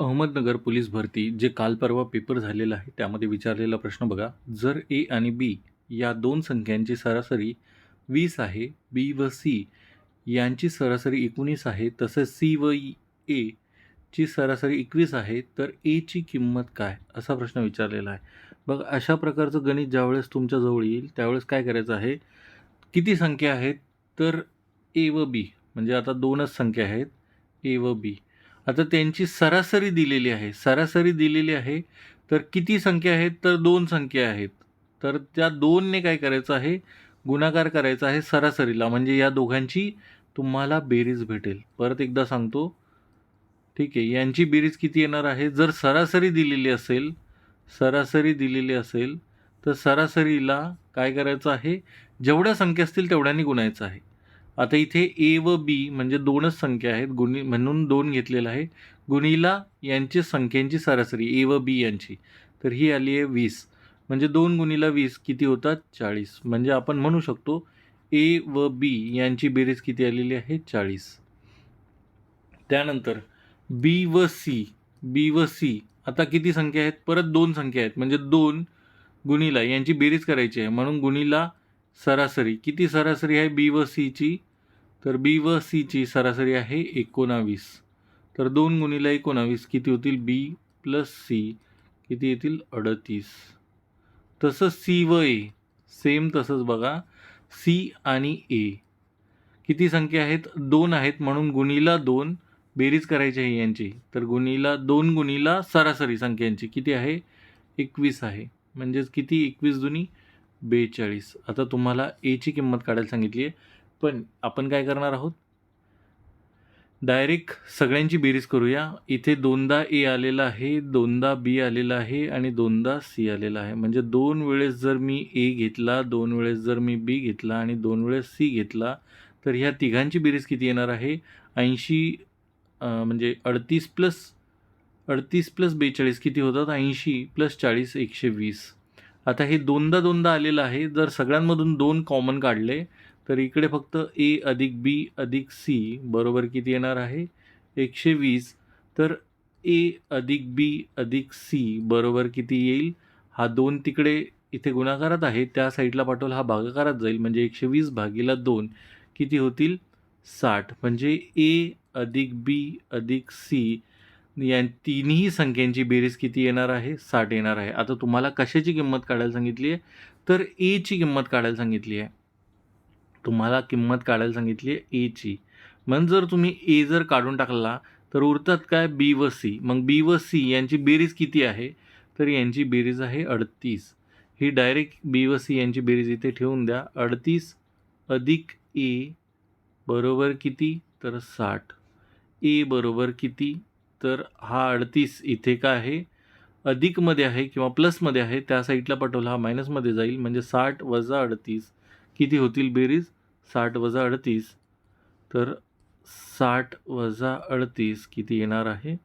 Ahmednagar police भरती जे काल परवा पेपर झालेला आहे त्यामध्ये विचारलेला प्रश्न बघा. जर ए आणि बी या दोन संख्यांची सरासरी वीस आहे बी व सी यांची सरासरी एकोणीस आहे तसेच सी व ए ची सरासरी एकवीस आहे तर एची किंमत काय? असा प्रश्न विचारलेला आहे. बघ अशा प्रकारचं गणित ज्यावेळेस तुमच्याजवळ येईल त्यावेळेस काय करायचं आहे? किती संख्या आहेत? तर ए व बी म्हणजे आता दोनच संख्या आहेत ए व बी आता त्यांची सरासरी दिलेली आहे. सरासरी दिलेली आहे. तर किती संख्या आहेत? तर दोन संख्या आहेत. तर त्या दोनने काय करायचं आहे? गुणाकार करायचा आहे सरासरीला. म्हणजे या दोघांची तुम्हाला बेरीज भेटेल. परत एकदा सांगतो. ठीक आहे. यांची बेरीज किती येणार आहे? जर सरासरी दिलेली असेल सरासरी दिलेली असेल तर सरासरीला काय करायचं आहे? जेवढ्या संख्या असतील तेवढ्यांनी गुणायचं आहे. आता इथे ए व बी म्हणजे दोनच संख्या आहेत. गुणी म्हणून दोन घेतलेलं आहे. गुणीला यांची संख्यांची सरासरी ए व बी यांची. तर ही आली आहे वीस. म्हणजे दोन गुणीला वीस किती होतात? चाळीस. म्हणजे आपण म्हणू शकतो ए व बी यांची बेरीज किती आलेली आहे? चाळीस. त्यानंतर बी व सी बी व सी आता किती संख्या आहेत? परत दोन संख्या आहेत. म्हणजे दोन गुणीला यांची बेरीज करायची आहे. म्हणून गुणीला सरासरी किती सरासरी आहे? बी व सीची तर बी व सीची सरासरी आहे एकोणावीस. तर दोन गुणीला एकोणावीस किती होतील? बी प्लस सी किती येतील? अडतीस. तसंच सी व ए सेम तसंच बघा. सी आणि ए किती संख्या आहेत? दोन आहेत म्हणून गुणीला दोन बेरीज करायची आहे यांची. तर गुणीला दोन गुणीला सरासरी संख्यांची किती आहे? एकवीस आहे. म्हणजेच किती? एकवीस जुनी बेचाळीस. आता तुम्हाला एची किंमत काढायला सांगितली आहे. पण आपण काय करणार आहोत? डायरेक्ट सगळ्यांची बेरीज करूया. इथे दोनदा ए आलेला आहे दोनदा बी आलेला आहे आणि दोनदा सी आलेला आहे. म्हणजे दोन वेळेस जर मी ए घेतला दोन वेळेस जर मी बी घेतला आणि दोन वेळेस सी घेतला तर ह्या तिघांची बेरीज किती येणार आहे? ऐंशी म्हणजे अडतीस प्लस अडतीस प्लस बेचाळीस किती होतात? ऐंशी प्लस चाळीस एकशे वीस. आता हे दोनदा दोनदा आलेलं आहे. जर सगळ्यांमधून दोन कॉमन काढले तर इकडे फक्त ए अधिक बी अधिक सी बरोबर किती येणार आहे? एकशे वीस. तर ए अधिक बी अधिक सी बरोबर किती येईल? हा दोन तिकडे इथे गुणाकारात आहे. त्या साईडला पाठवला हा भागाकारात जाईल. म्हणजे एकशे वीस भागीला दोन किती होतील? साठ. म्हणजे ए अधिक बी अधिक सी या तिन्ही संख्यांची बेरीज किती येणार आहे? साठ येणार आहे. आता तुम्हाला कशाची किंमत काढायला सांगितली आहे? तर एची किंमत काढायला सांगितली आहे. तुम्हाला किंमत काढायला सांगितली आहे एची मग जर तुम्ही ए जर काढून टाकला तर उरतात काय? बी व सी मग बी व सी यांची बेरीज किती आहे? तर यांची बेरीज आहे अडतीस. ही डायरेक्ट बी व सी यांची बेरीज इथे ठेवून द्या. अडतीस अधिक ए बरोबर किती? तर साठ. ए बरोबर किती? तर हा अडतीस इथे काय आहे? अधिकमध्ये आहे किंवा प्लसमध्ये आहे त्या साईडला पटवला हा मायनसमध्ये जाईल. म्हणजे साठ वजा अडतीस. किती होतील बेरीज? साठ वजा अडतीस. तर साठ वजा अडतीस किती येणार आहे?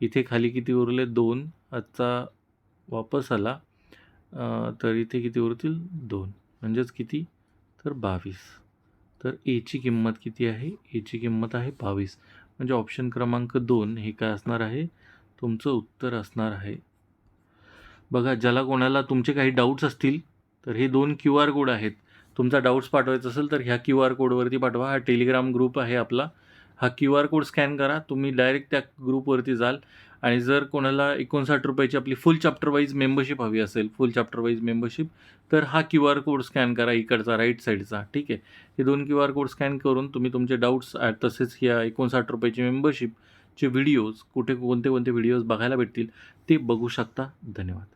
इथे खाली किती उरले? दोन. आजचा वापस आला. तर इथे किती उरतील? दोन. म्हणजेच किती? तर बावीस. तर एची किंमत किती आहे? एची किंमत आहे बावीस. म्हणजे ऑप्शन क्रमांक दोन हे काय असणार आहे? तुमचं उत्तर असणार आहे. बघा ज्याला कोणाला तुमचे काही डाऊट्स असतील तर हे दोन क्यू आर कोड आहेत. तुमचा डाऊट्स पाठवायचा असेल तर ह्या क्यू आर कोडवरती पाठवा. हा टेलिग्राम ग्रुप आहे आपला. हा क्यू आर कोड स्कॅन करा. तुम्ही डायरेक्ट त्या ग्रुपवरती जाल. आणि जर कोणाला एकोणसाठ रुपयाची आपली फुल चॅप्टर वाईज मेंबरशिप हवी असेल फुल चॅप्टर वाईज मेंबरशिप तर हा क्यू आर कोड स्कॅन करा इकडचा राईट साईडचा ठीक आहे? हे दोन क्यू आर कोड स्कॅन करून तुम्ही तुमचे डाऊट्स तसेच ह्या एकोणसाठ रुपयाची मेंबरशिपचे व्हिडिओज कुठे कोणते कोणते व्हिडिओज बघायला भेटतील ते बघू शकता. धन्यवाद.